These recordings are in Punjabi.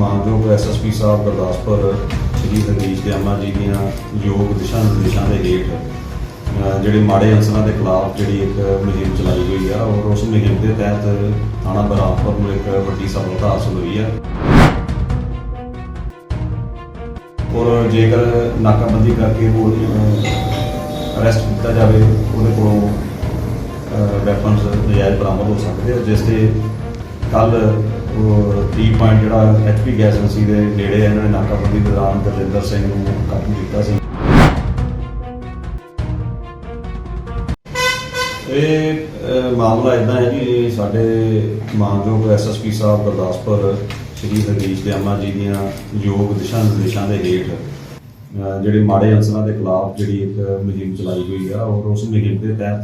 ਮਾਨਯੋਗ ਐਸਐਸਪੀ ਸਾਹਿਬ ਗੁਰਦਾਸਪੁਰ, ਸ਼੍ਰੀ ਹਰੀਸ਼ ਦਿਆਮਾ ਜੀ ਦੀਆਂ ਯੋਗ ਦਿਸ਼ਾ ਨਿਰਦੇਸ਼ਾਂ ਦੇ ਹੇਠ ਜਿਹੜੇ ਮਾੜੇ ਅਨਸਰਾਂ ਦੇ ਖਿਲਾਫ ਜਿਹੜੀ ਇੱਕ ਮੁਹਿੰਮ ਚਲਾਈ ਗਈ ਆ, ਔਰ ਉਸ ਮੁਹਿੰਮ ਦੇ ਤਹਿਤ ਥਾਣਾ ਬਰਾਮਪੁਰ ਨੂੰ ਇੱਕ ਵੱਡੀ ਸਫਲਤਾ ਹਾਸਲ ਹੋਈ ਆ। ਔਰ ਜੇਕਰ ਨਾਕਾਬੰਦੀ ਕਰਕੇ ਉਹ ਅਰੈਸਟ ਕੀਤਾ ਜਾਵੇ, ਉਹਦੇ ਕੋਲੋਂ ਵੈਪਨਸ ਨਜਾਇਜ਼ ਬਰਾਮਦ ਹੋ ਸਕਦੇ ਆ, ਜਿਸ ਤੇ ਕੱਲ ਉਹ 30 ਪੁਆਇੰਟ ਜਿਹੜਾ ਐਚਪੀ ਗੈਸ ਏਜੰਸੀ ਦੇ ਨੇੜੇ ਇਹਨਾਂ ਨੇ ਨਾਕਾਬੰਦੀ ਦੇ ਦੌਰਾਨ ਦਰਜਿੰਦਰ ਸਿੰਘ ਨੂੰ ਕਾਬੂ ਕੀਤਾ ਸੀ। ਇਹ ਮਾਮਲਾ ਇਦਾਂ ਹੈ ਕਿ ਸਾਡੇ ਮਾਨਯੋਗ ਐਸਐਸਪੀ ਸਾਹਿਬ ਗੁਰਦਾਸਪੁਰ, ਸ਼੍ਰੀ ਹਰੀਸ਼ ਦਿਆਮਾ ਜੀ ਦੀਆਂ ਯੋਗ ਦਿਸ਼ਾ ਨਿਰਦੇਸ਼ਾਂ ਦੇ ਹੇਠ ਜਿਹੜੇ ਮਾੜੇ ਅਨਸਰਾਂ ਦੇ ਖਿਲਾਫ ਜਿਹੜੀ ਇੱਕ ਮੁਹਿੰਮ ਚਲਾਈ ਹੋਈ ਆ, ਔਰ ਉਸ ਮੁਹਿੰਮ ਦੇ ਤਹਿਤ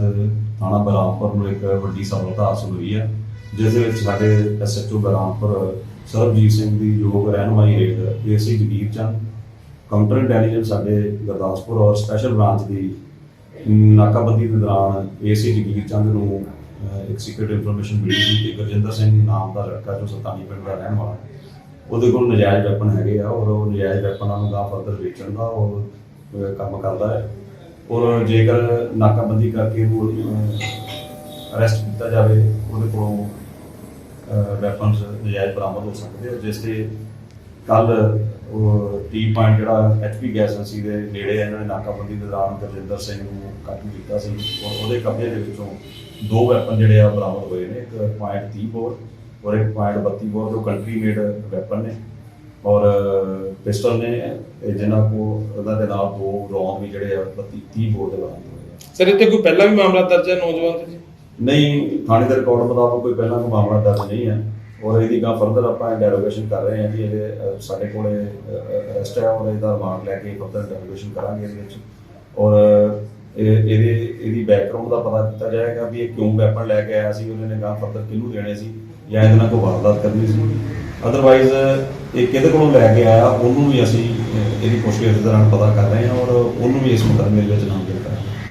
ਥਾਣਾ ਬਰਾਮਪੁਰ ਨੂੰ ਇੱਕ ਵੱਡੀ ਸਫਲਤਾ ਹਾਸਲ ਹੋਈ ਆ। ਜਿਸ ਦੇ ਵਿੱਚ ਸਾਡੇ ਐਸਐਚਓ ਬਰਾਮਪੁਰ ਸਰਬਜੀਤ ਸਿੰਘ ਦੀ ਯੋਗ ਰਹਿਨਮਾਈ ਹੇਠ AC Jagir Chand counter intelligence ਸਾਡੇ ਗੁਰਦਾਸਪੁਰ ਔਰ ਸਪੈਸ਼ਲ ਬ੍ਰਾਂਚ ਦੀ ਨਾਕਾਬੰਦੀ ਦੇ ਦੌਰਾਨ ਏਸੀ ਜਗੀਰ ਚੰਦ ਨੂੰ ਇੱਕ ਸੀਕ੍ਰੀਟ ਇਨਫੋਰਮੇਸ਼ਨ ਮਿਲੀ ਸੀ ਕਿ ਗੁਰਜਿੰਦਰ ਸਿੰਘ ਨਾਮ ਦਾ ਲੜਕਾ ਜੋ ਸਤਾਨੀ ਪਿੰਡ ਦਾ ਰਹਿਣ ਵਾਲਾ ਉਹਦੇ ਕੋਲ ਨਜਾਇਜ਼ ਵੈਪਨ ਹੈਗੇ ਆ ਔਰ ਉਹ ਨਜਾਇਜ਼ ਵੈਪਨਾਂ ਨੂੰ ਦਾ ਫਰਦਰ ਵੇਚਣ ਦਾ ਉਹ ਕੰਮ ਕਰਦਾ ਹੈ। ਔਰ ਜੇਕਰ ਨਾਕਾਬੰਦੀ ਕਰਕੇ ਉਹ ਅਰੈਸਟ ਕੀਤਾ ਜਾਵੇ, ਉਹਦੇ ਕੋਲੋਂ ਵੈਪਨਸ ਨਜਾਇਜ਼ ਬਰਾਮਦ ਹੋ ਸਕਦੇ ਆ। ਜਿਸ ਤੇ ਕੱਲ ਉਹ 30 ਪੁਆਇੰਟ ਜਿਹੜਾ ਐਚਪੀ ਗੈਸ ਏਜੰਸੀ ਦੇ ਨੇੜੇ ਇਹਨਾਂ ਨੇ ਨਾਕਾਬੰਦੀ ਦੇ ਦੌਰਾਨ ਦਰਜਿੰਦਰ ਸਿੰਘ ਨੂੰ ਕਾਬੂ ਕੀਤਾ ਸੀ। ਔਰ ਉਹਦੇ ਕਬਜ਼ੇ ਦੇ ਵਿੱਚੋਂ ਦੋ ਵੈਪਨ ਜਿਹੜੇ ਆ ਬਰਾਮਦ ਹੋਏ ਨੇ, ਇੱਕ ਪੁਆਇੰਟ 30 ਬੋਰ ਔਰ ਇੱਕ ਪੁਆਇੰਟ 32 ਬੋਰ, ਜੋ ਕੰਟਰੀ ਮੇਡ ਵੈਪਨ ਨੇ। ਔਰ ਪਿਸਟਲ ਨੇ, ਇਹ ਜਿਨ੍ਹਾਂ ਕੋ ਉਹਦਾ ਦੇ ਨਾਲ ਦੋ ਰੌਂਦ ਵੀ ਜਿਹੜੇ ਆ 32 30 ਬੋਰ ਦੇ ਬਰਾਮਦ ਹੋਏ ਸਰ ਇੱਥੇ ਕੋਈ ਪਹਿਲਾਂ ਵੀ ਮਾਮਲਾ ਦਰਜ ਹੈ ਨੌਜਵਾਨ ਤੇ ਨਹੀਂ ਥਾਣੇ ਦੇ ਰਿਕਾਰਡ ਮੁਤਾਬਕ ਕੋਈ ਪਹਿਲਾਂ ਕੋਈ ਮਾਮਲਾ ਦਰਜ ਨਹੀਂ ਹੈ ਔਰ ਇਹਦੀ ਗਾਂ ਫਰਦਰ ਆਪਾਂ ਇੰਟਰੋਗੇਸ਼ਨ ਕਰ ਰਹੇ ਹਾਂ ਕਿ ਇਹ ਅਹ, ਸਾਡੇ ਕੋਲੇ ਅਰੈਸਟ ਹੈ ਔਰ ਇਹਦਾ ਰਿਮਾਂਡ ਲੈ ਕੇ ਫਰਦਰ ਇੰਟਰੋਗੇਸ਼ਨ ਕਰਾਂਗੇ ਇਹਦੇ ਵਿੱਚ। ਔਰ ਇਹ ਇਹਦੇ ਇਹਦੀ ਬੈਕਗ੍ਰਾਉਂਡ ਦਾ ਪਤਾ ਕੀਤਾ ਜਾਏਗਾ ਵੀ ਇਹ ਕਿਉਂ ਵੈਪਨ ਲੈ ਕੇ ਆਇਆ ਸੀ ਉਹਨੇ ਨੇ ਗਾਂ ਫਰਦਰ ਕਿਹਨੂੰ ਦੇਣੇ ਸੀ ਜਾਂ ਇਹਦੇ ਨਾਲ ਕੋਈ ਵਾਰਦਾਤ ਕਰਨੀ ਸੀ। ਅਦਰਵਾਈਜ਼ ਇਹ ਕਿਹਦੇ ਕੋਲੋਂ ਲੈ ਕੇ ਆਇਆ ਉਹਨੂੰ ਵੀ ਅਸੀਂ ਇਹਦੀ ਪੁੱਛਗਿੱਛ ਦੌਰਾਨ ਪਤਾ ਕਰ ਰਹੇ ਹਾਂ ਔਰ ਉਹਨੂੰ ਵੀ ਇਸ ਮੁਕੱਦਮੇ ਵਿੱਚ ਨਾਮਜ਼ਦ